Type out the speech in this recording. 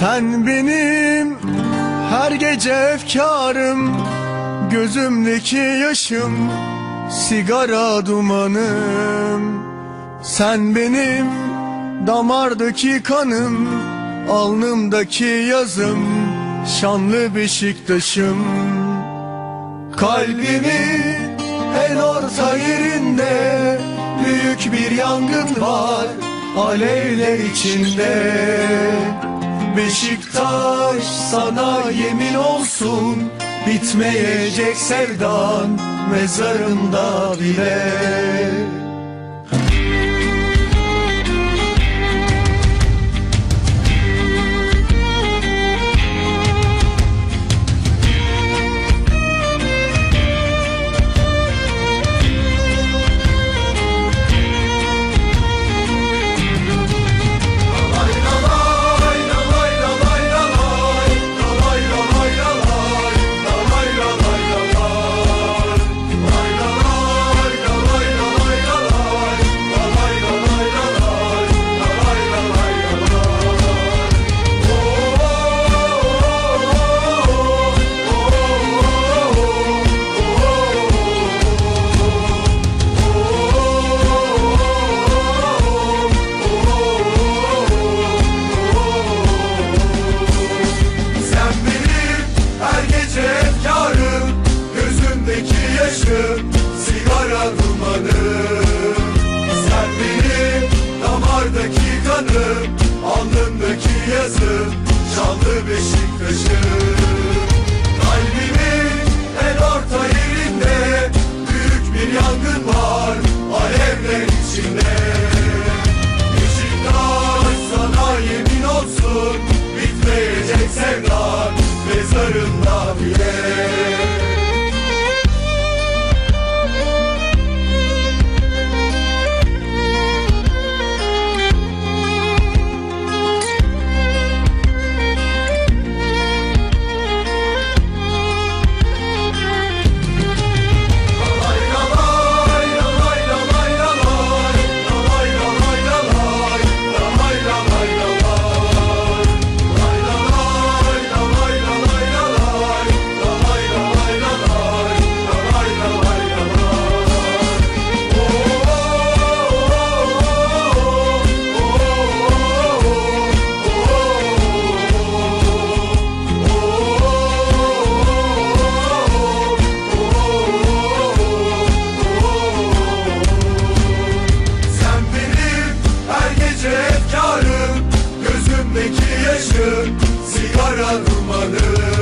Sen benim her gece efkarım Gözümdeki yaşım sigara dumanım. Sen benim damardaki kanım Alnımdaki yazım şanlı Beşiktaş'ım. Kalbimin en orta yerinde Büyük bir yangın var alevler içinde Beşiktaş sana yemin olsun Bitmeyecek sevdan mezarında bile Yazım şanlı Beşiktaş'ım Kalbimin en orta yerinde Büyük bir yangın var alevler içinde. Beşiktaş sana yemin olsun Bitmeyecek sevdan mezarında bile Gözümdeki yaşım sigara dumanım